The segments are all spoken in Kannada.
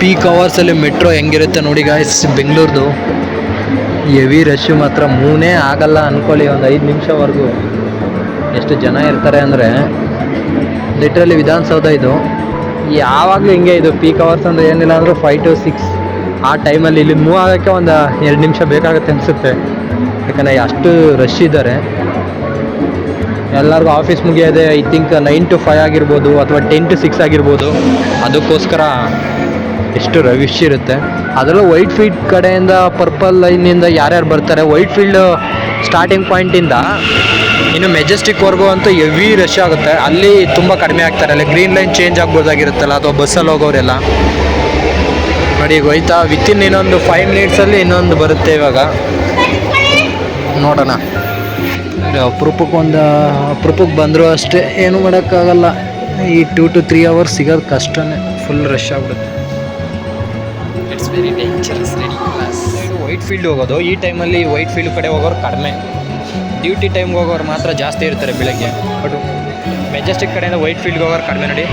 ಪೀಕ್ ಅವರ್ಸಲ್ಲಿ ಮೆಟ್ರೋ ಹೆಂಗಿರುತ್ತೆ ನೋಡಿ ಗಾಯ್ಸ್ ಬೆಂಗಳೂರ್ದು. ಹೆವಿ ರಶ್ಶು ಮಾತ್ರ ಮೂನೇ ಆಗಲ್ಲ ಅಂದ್ಕೊಳ್ಳಿ ಒಂದು ಐದು ನಿಮಿಷವರೆಗೂ. ಎಷ್ಟು ಜನ ಇರ್ತಾರೆ ಅಂದರೆ ಲಿಟ್ರಲಿ ವಿಧಾನಸೌಧ ಇದು. ಯಾವಾಗಲೂ ಹಿಂಗೆ ಇದು ಪೀಕ್ ಅವರ್ಸ್ ಅಂದರೆ ಏನಿಲ್ಲ ಅಂದರೂ ಫೈವ್ ಟು ಸಿಕ್ಸ್ ಆ ಟೈಮಲ್ಲಿ ಇಲ್ಲಿ ಮೂವ್ ಆಗೋಕ್ಕೆ ಒಂದು ಎರಡು ನಿಮಿಷ ಬೇಕಾಗುತ್ತೆ ಅನಿಸುತ್ತೆ. ಯಾಕಂದರೆ ಅಷ್ಟು ರಶ್ ಇದ್ದಾರೆ. ಎಲ್ಲರಿಗೂ office ಮುಗಿಯೋದೆ I think nine to five ಆಗಿರ್ಬೋದು ಅಥವಾ ಟೆನ್ ಟು ಸಿಕ್ಸ್ ಆಗಿರ್ಬೋದು. ಅದಕ್ಕೋಸ್ಕರ ಎಷ್ಟು ರವಿಶ್ ಇರುತ್ತೆ. ಅದರಲ್ಲೂ ವೈಟ್ ಫೀಲ್ಡ್ ಕಡೆಯಿಂದ ಪರ್ಪಲ್ ಲೈನಿಂದ ಯಾರ್ಯಾರು ಬರ್ತಾರೆ ವೈಟ್ ಫೀಲ್ಡ್ ಸ್ಟಾರ್ಟಿಂಗ್ ಪಾಯಿಂಟಿಂದ ಇನ್ನು ಮೆಜೆಸ್ಟಿಕ್ವರೆಗೂ ಅಂತೂ ಹೆವಿ ರಶ್ ಆಗುತ್ತೆ. ಅಲ್ಲಿ ತುಂಬ ಕಡಿಮೆ ಆಗ್ತಾರೆ. ಅಲ್ಲಿ ಗ್ರೀನ್ ಲೈನ್ ಚೇಂಜ್ ಆಗ್ಬೋದಾಗಿರುತ್ತಲ್ಲ, ಅಥವಾ ಬಸ್ಸಲ್ಲಿ ಹೋಗೋರೆಲ್ಲ. ನೋಡಿ, ಈಗ ಹೋಯ್ತಾ ಇನ್ ಇನ್ನೊಂದು ಫೈವ್ ಮಿನಿಟ್ಸಲ್ಲಿ ಇನ್ನೊಂದು ಬರುತ್ತೆ ಇವಾಗ. ನೋಡೋಣ. ಅಪ್ರೂಪಕ್ಕೆ ಒಂದು, ಅಪ್ರೂಪಕ್ಕೆ ಬಂದರೂ ಅಷ್ಟೇ. ಏನು ಮಾಡೋಕ್ಕಾಗಲ್ಲ. ಈ ಟೂ ಟು ತ್ರೀ ಅವರ್ಸ್ ಸಿಗೋದು ಕಷ್ಟನೇ. ಫುಲ್ ರಶ್ ಆಗ್ಬಿಡುತ್ತೆ. It's very dangerous ridiculous Whitefield ಹೋಗೋದು ಈ ಟೈಮಲ್ಲಿ ವೈಟ್ ಫೀಲ್ಡ್ ಕಡೆ ಹೋಗೋರು ಕಡಿಮೆ. ಡ್ಯೂಟಿ ಟೈಮ್ಗೆ ಹೋಗೋರು ಮಾತ್ರ ಜಾಸ್ತಿ ಇರ್ತಾರೆ ಬೆಳಗ್ಗೆ. ಬಟ್ ಮೆಜೆಸ್ಟಿಕ್ ಕಡೆಯಿಂದ ವೈಟ್ ಫೀಲ್ಡ್ಗೆ ಹೋಗೋರು ಕಡಿಮೆ ನೋಡಿ.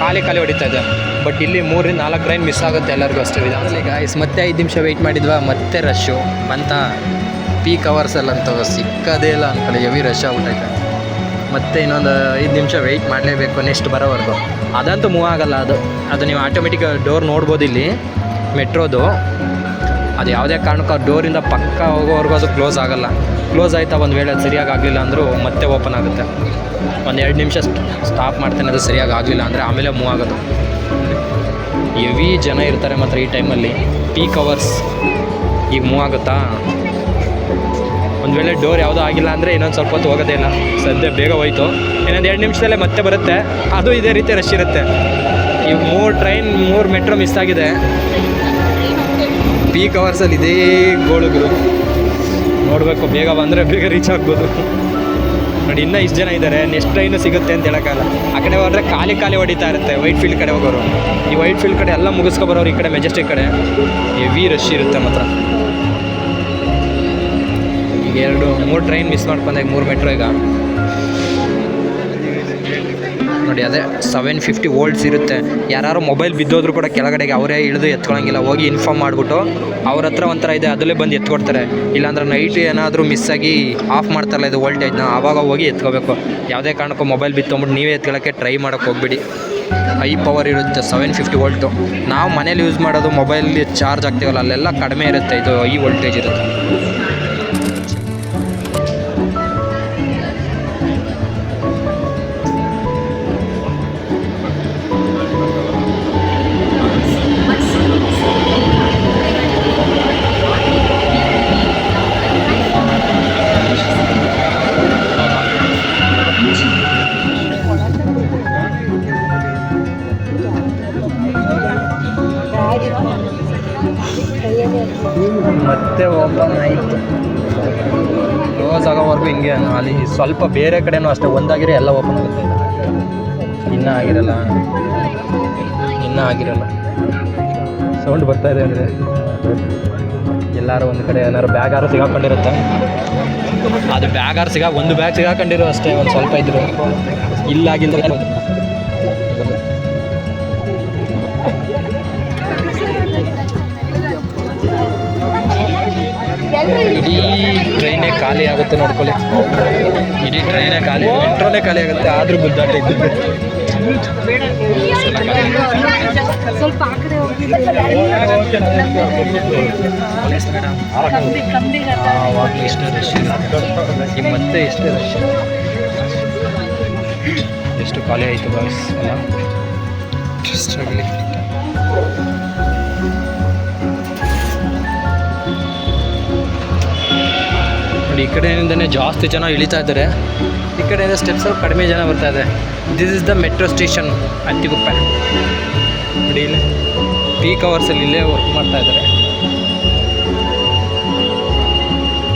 ಖಾಲಿ ಖಾಲಿ ಹೊಡಿತಾ ಇದೆ. ಬಟ್ ಇಲ್ಲಿ ಮೂರಿಂದ ನಾಲ್ಕು ರೈನ್ ಮಿಸ್ ಆಗುತ್ತೆ ಎಲ್ಲರಿಗೂ ಅಷ್ಟೇ ವಿಧಾನದಲ್ಲಿ ಗಾಯ್ಸ್ ಮತ್ತೆ ಐದು ನಿಮಿಷ ವೆಯ್ಟ್ ಮಾಡಿದ್ವಾ? ಮತ್ತೆ ರಶ್ಶು ಅಂತ ಪೀಕ್ ಅವರ್ಸ್ ಎಲ್ಲ ಅಂತ ಸಿಕ್ಕದೇ ಇಲ್ಲ ಅನ್ಕೊಳ್ಳಿ. ಹೆವಿ ರಶ್ ಆಗ್ಬಿಟ್ಟೈತೆ ಮತ್ತೆ ಇನ್ನೊಂದು ಐದು ನಿಮಿಷ ವೆಯ್ಟ್ ಮಾಡಲೇಬೇಕು ನೆಕ್ಸ್ಟ್ ಬರೋವರೆಗೂ. ಅದಂತೂ ಮೂವ್ ಆಗಲ್ಲ ಅದು. ಅದು ನೀವು ಆಟೋಮೆಟಿಕ್ ಡೋರ್ ನೋಡ್ಬೋದು ಇಲ್ಲಿ. ಮೆಟ್ರೋದು, ಅದು ಯಾವುದೇ ಕಾರಣಕ್ಕೂ ಡೋರಿಂದ ಪಕ್ಕ ಹೋಗೋವರೆಗೂ ಅದು ಕ್ಲೋಸ್ ಆಗಲ್ಲ. ಕ್ಲೋಸ್ ಆಯ್ತಾ ಒಂದು ವೇಳೆ ಸರಿಯಾಗಿ ಆಗಲಿಲ್ಲ ಅಂದರೂ ಮತ್ತೆ ಓಪನ್ ಆಗುತ್ತೆ. ಒಂದು ಎರಡು ನಿಮಿಷ ಸ್ಟಾಪ್ ಮಾಡ್ತೇನೆ ಅದು ಸರಿಯಾಗಿ ಆಗಲಿಲ್ಲ ಅಂದರೆ ಆಮೇಲೆ ಮೂವ್ ಆಗೋದು. ಹೆವಿ ಜನ ಇರ್ತಾರೆ ಮಾತ್ರ ಈ ಟೈಮಲ್ಲಿ. Peak hours. ಈಗ ಮೂವ್ ಆಗುತ್ತಾ? ಒಂದು ವೇಳೆ ಡೋರ್ ಯಾವುದೂ ಆಗಿಲ್ಲ ಅಂದರೆ ಇನ್ನೊಂದು ಸ್ವಲ್ಪ ಹೊತ್ತು ಹೋಗೋದೇ ಇಲ್ಲ. ಸದ್ಯ ಬೇಗ ಹೋಯ್ತು. ಇನ್ನೊಂದು ಎರಡು ನಿಮಿಷದಲ್ಲೇ ಮತ್ತೆ ಬರುತ್ತೆ. ಅದು ಇದೇ ರೀತಿ ರಶ್ ಇರುತ್ತೆ. ಈ ಮೂರು ಟ್ರೈನ್, ಮೂರು ಮೆಟ್ರೋ ಮಿಸ್ ಆಗಿದೆ. ಪೀಕ್ ಅವರ್ಸಲ್ಲಿ ಇದೇ ಗೋಳುಗಳು ನೋಡಬೇಕು, ಬೇಗ ಬಂದರೆ ಬೇಗ ರೀಚ್ ಆಗ್ಬೋದು. ನೋಡಿ, ಇನ್ನೂ ಇಷ್ಟು ಜನ ಇದ್ದಾರೆ ನೆಕ್ಸ್ಟ್ ಟ್ರೈನು ಸಿಗುತ್ತೆ ಅಂತ ಹೇಳೋಕ್ಕಲ್ಲ ಆ ಕಡೆ ಹೋದ್ರೆ ಖಾಲಿ ಖಾಲಿ ಹೊಡಿತಾ ಇರುತ್ತೆ ವೈಟ್ ಫೀಲ್ಡ್ ಕಡೆ ಹೋಗೋರು. ಈ ವೈಟ್ ಫೀಲ್ಡ್ ಕಡೆ ಎಲ್ಲ ಮುಗಿಸ್ಕೊ ಬರೋರು ಈ ಕಡೆ ಮೆಜೆಸ್ಟಿಕ್ ಕಡೆ. ಹೆವಿ ರಶ್ ಇರುತ್ತೆ ಮಾತ್ರ. ಈಗ ಎರಡು, ಮೂರು ಟ್ರೈನ್ ಮಿಸ್ ಮಾಡ್ಕೊಂಡಾಗ ಮೂರು ಮೆಟ್ರೋ ಈಗ. ನೋಡಿ, ಅದೇ ಸೆವೆನ್ ಫಿಫ್ಟಿ ವೋಲ್ಟ್ಸ್ ಇರುತ್ತೆ. ಯಾರು ಮೊಬೈಲ್ ಬಿದ್ದೋದ್ರು ಕೂಡ ಕೆಳಗಡೆಗೆ ಅವರೇ ಇಳಿದು ಎತ್ಕೊಳಂಗಿಲ್ಲ. ಹೋಗಿ ಇನ್ಫಾರ್ಮ್ ಮಾಡಿಬಿಟ್ಟು ಅವ್ರ ಹತ್ರ ಒಂಥರ ಇದೆ ಅದಲ್ಲೇ ಬಂದು ಎತ್ಕೊಡ್ತಾರೆ. ಇಲ್ಲಾಂದ್ರೆ ನೈಟ್ ಏನಾದರೂ ಮಿಸ್ ಆಗಿ ಆಫ್ ಮಾಡ್ತಾರಲ್ಲ ಇದು ವೋಲ್ಟೇಜ್ನ ಆವಾಗ ಹೋಗಿ ಎತ್ಕೋಬೇಕು. ಯಾವುದೇ ಕಾರಣಕ್ಕೂ ಮೊಬೈಲ್ ಬಿತ್ತೊಂಬಿಟ್ಟು ನೀವೇ ಎತ್ಕೊಳ್ಳೋಕ್ಕೆ ಟ್ರೈ ಮಾಡೋಕ್ಕೆ ಹೋಗ್ಬಿಡಿ. ಹೈ ಪವರ್ ಇರುತ್ತೆ ಸೆವೆನ್ ಫಿಫ್ಟಿ ವೋಲ್ಟು ನಾವು ಮನೇಲಿ ಯೂಸ್ ಮಾಡೋದು ಮೊಬೈಲ್ ಚಾರ್ಜ್ ಆಗ್ತೀವಲ್ಲ, ಅಲ್ಲೆಲ್ಲ ಕಡಿಮೆ ಇರುತ್ತೆ, ಇದು ಈ ವೋಲ್ಟೇಜ್ ಇರುತ್ತೆ. ಹಿಂಗೆ ಅಲ್ಲಿ ಸ್ವಲ್ಪ ಬೇರೆ ಕಡೆನೂ ಅಷ್ಟೇ ಒಂದಾಗಿರೋ ಎಲ್ಲ ಓಪನ್ ಆಗುತ್ತೆ. ಇನ್ನೂ ಆಗಿರಲ್ಲ. ಇನ್ನೂ ಆಗಿರಲ್ಲ. ಸೌಂಡ್ ಬರ್ತಾ ಇದೆ ಅಂದರೆ. ಎಲ್ಲರೂ ಒಂದು ಕಡೆ ಏನಾದ್ರು ಬ್ಯಾಗಾರು ಆರು ಸಿಗಾಕೊಂಡಿರುತ್ತೆ. ಅದು ಬ್ಯಾಗಾರು ಆರು ಸಿಗಾ ಒಂದು ಬ್ಯಾಗ್ ಸಿಗಾಕೊಂಡಿರೋ ಅಷ್ಟೇ ಒಂದು ಸ್ವಲ್ಪ ಇದ್ರು. ಇಲ್ಲಾಗಿಲ್ಲ ಇಡೀ ಖಾಲಿ ಆಗುತ್ತೆ ನೋಡ್ಕೊಳ್ಳಿ. ಇಡೀ ಟ್ರೈನೇ ಖಾಲಿ ಮೆಟ್ರೋನೇ ಖಾಲಿ ಆಗುತ್ತೆ, ಆದರೂ ಗುದ್ದಾಟ ಇದ್ದಿದ್ದು ಸ್ವಲ್ಪ ಆ ಕಡೆ ಆವಾಗಲೂ ಇಷ್ಟೇ ರಶ್ ಈಗ ಮತ್ತೆ ಇಷ್ಟೇ ರಶ್ ಎಷ್ಟು ಖಾಲಿ ಆಯಿತು ಬಾಯ್ಸ್ ಅಲ್ಲ? ಎಷ್ಟಾಗಲಿ ಈ ಕಡೆಯಿಂದನೇ ಜಾಸ್ತಿ ಜನ ಇಳಿತಾ ಇದ್ದಾರೆ. ಈ ಕಡೆಯಿಂದ ಸ್ಟೆಪ್ಸಲ್ಲಿ ಕಡಿಮೆ ಜನ ಬರ್ತಾ ಇದೆ. This is the metro station Attiguppe ನೋಡಿ, ಇಲ್ಲಿ ಪೀಕ್ ಅವರ್ಸಲ್ಲಿ ಇಲ್ಲೇ ವರ್ಕ್ ಮಾಡ್ತಾ ಇದ್ದಾರೆ.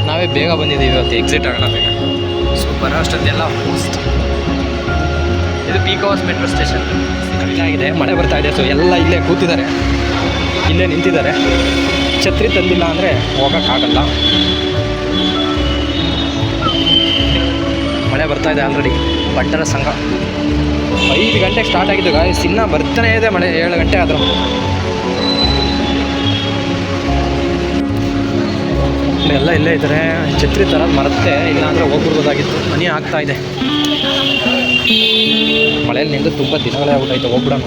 ನಾವೇ ಬೇಗ ಬಂದಿದ್ದೀವಿ ಇವತ್ತು ಎಕ್ಸಿಟ್ ಆಗೋಣ ಬೇಗ. ಸೊ ಬರೋ ಅಷ್ಟೊಂದೆಲ್ಲ ಇದು ಪೀಕ್ ಅವರ್ಸ್ ಮೆಟ್ರೋ ಸ್ಟೇಷನ್ ಆಗಿದೆ, ಮಳೆ ಬರ್ತಾ ಇದೆ ಸೊ ಎಲ್ಲ ಇಲ್ಲೇ ಕೂತಿದ್ದಾರೆ. ಇಲ್ಲೇ ನಿಂತಿದ್ದಾರೆ. ಛತ್ರಿ ತಂದಿಲ್ಲ ಅಂದರೆ ಹೋಗೋಕ್ಕಾಗಲ್ಲ. ಮಳೆ ಬರ್ತಾ ಇದೆ ಆಲ್ರೆಡಿ ಬಂಟರ ಸಂಘ. ಐದು ಗಂಟೆಗೆ ಸ್ಟಾರ್ಟ್ ಆಗಿದ್ದು ಗಾಯಸ್ ಇನ್ನೂ ಬರ್ತಾನೆ ಇದೆ ಮಳೆ. ಏಳು ಗಂಟೆ ಆದರೂ. ಎಲ್ಲ ಇಲ್ಲೇ ಇದ್ದಾರೆ. ಛತ್ರಿ ಥರ ಮರತ್ತೆ. ಇಲ್ಲಾಂದರೆ ಹೋಗ್ಬಿಡ್ಬೋದಾಗಿತ್ತು. ಮನೆ ಆಗ್ತಾ ಇದೆ. ಮಳೆಯಲ್ಲಿ ನಿಂತು ತುಂಬ ದಿನಗಳೇ ಆಗ್ಬಿಟ್ಟೈತೆ ಹೋಗ್ಬಿಡೋಣ.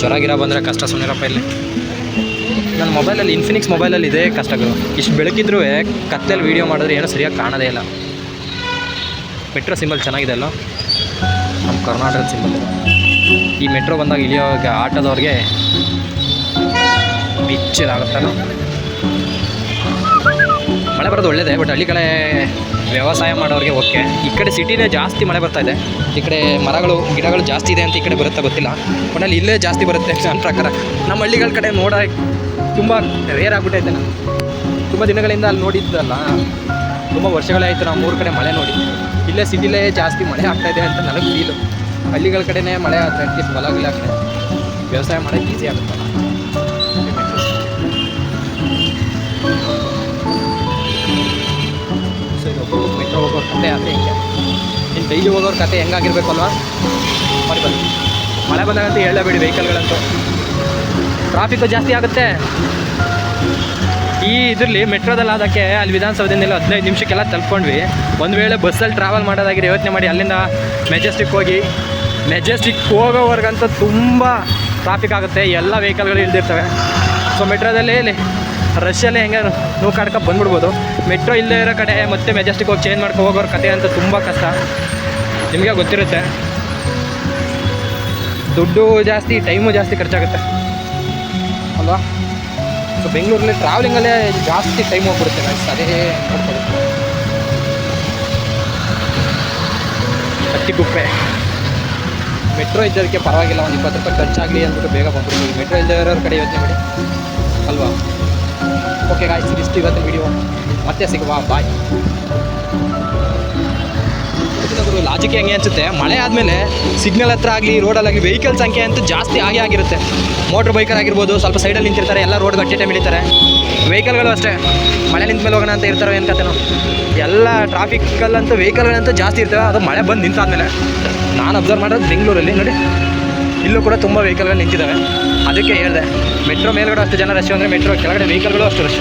ಜ್ವರ ಗಿರ ಬಂದರೆ ಕಷ್ಟ ಸುಮ್ಮನಿರಪ್ಪ ಇಲ್ಲಿ. ನನ್ನ ಮೊಬೈಲಲ್ಲಿ ಇನ್ಫಿನಿಕ್ಸ್ ಮೊಬೈಲಲ್ಲಿ ಇದೇ ಕಷ್ಟಗಳು ಇಷ್ಟು ಬೆಳಕಿದ್ರೂ ಕತ್ತೆಯಲ್ಲಿ ವೀಡಿಯೋ ಮಾಡಿದ್ರೆ ಏನೂ ಸರಿಯಾಗಿ ಕಾಣೋದೇ ಇಲ್ಲ. ಮೆಟ್ರೋ ಸಿಂಬಲ್ ಚೆನ್ನಾಗಿದೆ ಅಲ್ಲ? ನಮ್ಮ ಕರ್ನಾಟಕದ ಸಿಂಬಲ್ ಈ ಮೆಟ್ರೋ ಬಂದಾಗ ಇಳಿಯೋವಾಗ ಆಟೋದವ್ರಿಗೆ ಬಿಚ್ಚಿದಾಗುತ್ತಲ್ಲ ಮಳೆ ಬರೋದು ಒಳ್ಳೆಯದೇ ಬಟ್ ಹಳ್ಳಿ ಕಡೆ ವ್ಯವಸಾಯ ಮಾಡೋರಿಗೆ ಓಕೆ. ಈ ಕಡೆ ಸಿಟಿನೇ ಜಾಸ್ತಿ ಮಳೆ ಬರ್ತಾ ಇದೆ. ಈ ಕಡೆ ಮರಗಳು, ಗಿಡಗಳು ಜಾಸ್ತಿ ಇದೆ ಅಂತ ಈ ಕಡೆ ಬರುತ್ತಾ ಗೊತ್ತಿಲ್ಲ. ಒಟ್ಟಲ್ಲಿ ಇಲ್ಲೇ ಜಾಸ್ತಿ ಬರುತ್ತೆ ನನ್ನ ಪ್ರಕಾರ. ನಮ್ಮ ಹಳ್ಳಿಗಳ ಕಡೆ ನೋಡ ತುಂಬ ರೇರ್ ಆಗಿಬಿಟ್ಟೈತೆ ನಾನು ತುಂಬ ದಿನಗಳಿಂದ ಅಲ್ಲಿ ನೋಡಿದ್ದಲ್ಲ. ತುಂಬ ವರ್ಷಗಳೇ ಆಯಿತು ನಾವು ಮೂರು ಕಡೆ ಮಳೆ ನೋಡಿ ಇಲ್ಲೇ ಸಿಟಿಲೇ ಜಾಸ್ತಿ ಮಳೆ ಆಗ್ತಾ ಇದೆ ಅಂತ ನನಗೆ ಫೀಲು ಹಳ್ಳಿಗಳ ಕಡೆನೇ ಮಳೆ ಆದರೆ ಅಟ್ಲೀಸ್ಟ್ ಹೊಲಗಳ ಕಡೆ ವ್ಯವಸಾಯ ಮಾಡೋಕ್ಕೆ ಈಸಿ ಆಗುತ್ತೆ ಸರಿ ಒಬ್ಬೊಬ್ಬರು ಮೆಟ್ರೋ ಹೋಗೋರ ಕತೆ ಆದರೆ ಹಿಂಗೆ? ಇನ್ನು ಡೈಲಿ ಹೋಗೋರ ಕತೆ ಹೆಂಗಾಗಿರ್ಬೇಕಲ್ವಾ? ಮಾಡಿ ಬನ್ನಿ. ಮಳೆ ಬಂದಾಗಂತೂ ಹೇಳಬೇಡಿ ವೆಹಿಕಲ್ಗಳಂತೂ ಟ್ರಾಫಿಕ್ಕು ಜಾಸ್ತಿ ಆಗುತ್ತೆ. ಈ ಇದರಲ್ಲಿ ಮೆಟ್ರೋದಲ್ಲಿ ಆದಕ್ಕೆ ಅಲ್ಲಿ ವಿಧಾನಸೌಧದಿಂದ ಹದಿನೈದು ನಿಮಿಷಕ್ಕೆಲ್ಲ ತಲುಪೊಂಡ್ವಿ ಒಂದು ವೇಳೆ ಬಸ್ಸಲ್ಲಿ ಟ್ರಾವೆಲ್ ಮಾಡೋದಾಗಿರಿ ಯೋಚನೆ ಮಾಡಿ ಅಲ್ಲಿಂದ ಮೆಜೆಸ್ಟಿಕ್ ಹೋಗಿ. ಮೆಜೆಸ್ಟಿಕ್ ಹೋಗೋವರೆಗಂತೂ ತುಂಬ ಟ್ರಾಫಿಕ್ ಆಗುತ್ತೆ, ಎಲ್ಲ ವೆಹಿಕಲ್ಗಳು ಇಲ್ದಿರ್ತವೆ. ಸೊ ಮೆಟ್ರೋದಲ್ಲಿ ರಶಲ್ಲಿ ಹೆಂಗೆ ನೋವು ಕಾಡ್ಕೊ ಬಂದ್ಬಿಡ್ಬೋದು. ಮೆಟ್ರೋ ಇಲ್ಲದೇ ಇರೋ ಕಡೆ ಮತ್ತೆ ಮೆಜೆಸ್ಟಿಕ್ ಹೋಗಿ ಚೇಂಜ್ ಮಾಡ್ಕೊ ಹೋಗೋರ ಕತೆ ಅಂತ ತುಂಬ ಕಷ್ಟ. ನಿಮಗೆ ಗೊತ್ತಿರುತ್ತೆ. ದುಡ್ಡು ಜಾಸ್ತಿ ಟೈಮು ಜಾಸ್ತಿ ಖರ್ಚಾಗುತ್ತೆ. ಅಲ್ವಾ? ಸೊ ಬೆಂಗಳೂರಲ್ಲಿ ಟ್ರಾವೆಲಿಂಗಲ್ಲೇ ಜಾಸ್ತಿ ಟೈಮ್ ಹೋಗ್ಬಿಡುತ್ತೆ guys. ಅದೇ ನೋಡ್ಕೊಳ್ಳಿ. ಹಟ್ಟಿಗುಪ್ಪೆ ಮೆಟ್ರೋ ಇದ್ದದಕ್ಕೆ ಪರವಾಗಿಲ್ಲ, ಒಂದು ಇಪ್ಪತ್ತು ರೂಪಾಯಿ ಖರ್ಚಾಗಲಿ ಅಂದ್ಬಿಟ್ಟು ಬೇಗ ಬಂದ್ಬಿಡ್ತೀವಿ. ಮೆಟ್ರೋ ಇಲ್ಲದೆ ಇರೋರ ಕಡೆ ಯೋಚನೆ ಮಾಡಿ. ಅಲ್ವಾ? ಓಕೆ ಗಾಯ್ಸ್ ಇಷ್ಟು ಇವತ್ತಿನ ವಿಡಿಯೋ ಮತ್ತೆ ಸಿಗುವ. ಬಾಯ್ ಗುರು ಲಾಜಿಕ್ ಹೆಂಗೆ ಅನಿಸುತ್ತೆ? ಮಳೆ ಆದಮೇಲೆ ಸಿಗ್ನಲ್ ಹತ್ರ ಆಗಲಿ ರೋಡಲ್ಲಾಗಲಿ ವೆಹಿಕಲ್ ಸಂಖ್ಯೆ ಅಂತೂ ಜಾಸ್ತಿ ಆಗೇ ಆಗಿರುತ್ತೆ. ಮೋಟ್ರ್ ಬೈಕರ್ ಆಗಿರ್ಬೋದು, ಸ್ವಲ್ಪ ಸೈಡಲ್ಲಿ ನಿಂತಿರ್ತಾರೆ, ಎಲ್ಲ ರೋಡ್ ಗಟ್ಟಿ ಟೈಮ್ ಹಿಡಿತಾರೆ ವೆಹಿಕಲ್ಗಳು ಅಷ್ಟೇ. ಮಳೆ ನಿಂತ ಮೇಲೆ ಹೋಗೋಣ ಅಂತ ಇರ್ತಾರೋ ಏನು ಕತೆನೋ. ಎಲ್ಲ ಟ್ರಾಫಿಕ್ಕಲ್ಲಂತೂ ವೆಹಿಕಲ್ಗಳಂತೂ ಜಾಸ್ತಿ ಇರ್ತವೆ. ಅದು ಮಳೆ ಬಂದು ನಿಂತಾದ್ಮೇಲೆ. ನಾನು ಅಬ್ಸರ್ವ್ ಮಾಡೋದು ಬೆಂಗಳೂರಲ್ಲಿ, ನೋಡಿ. ಇಲ್ಲೂ ಕೂಡ ತುಂಬ ವೆಹಿಕಲ್ಗಳು ನಿಂತಿದ್ದಾವೆ ಅದಕ್ಕೆ ಹೇಳಿದೆ ಮೆಟ್ರೋ ಮೇಲ್ಗಡೆ ಅಷ್ಟು ಜನ ರಶ್ ಅಂದರೆ ಮೆಟ್ರೋ ಕೆಳಗಡೆ ವೆಹಿಕಲ್ಗಳು ಅಷ್ಟು ರಶ್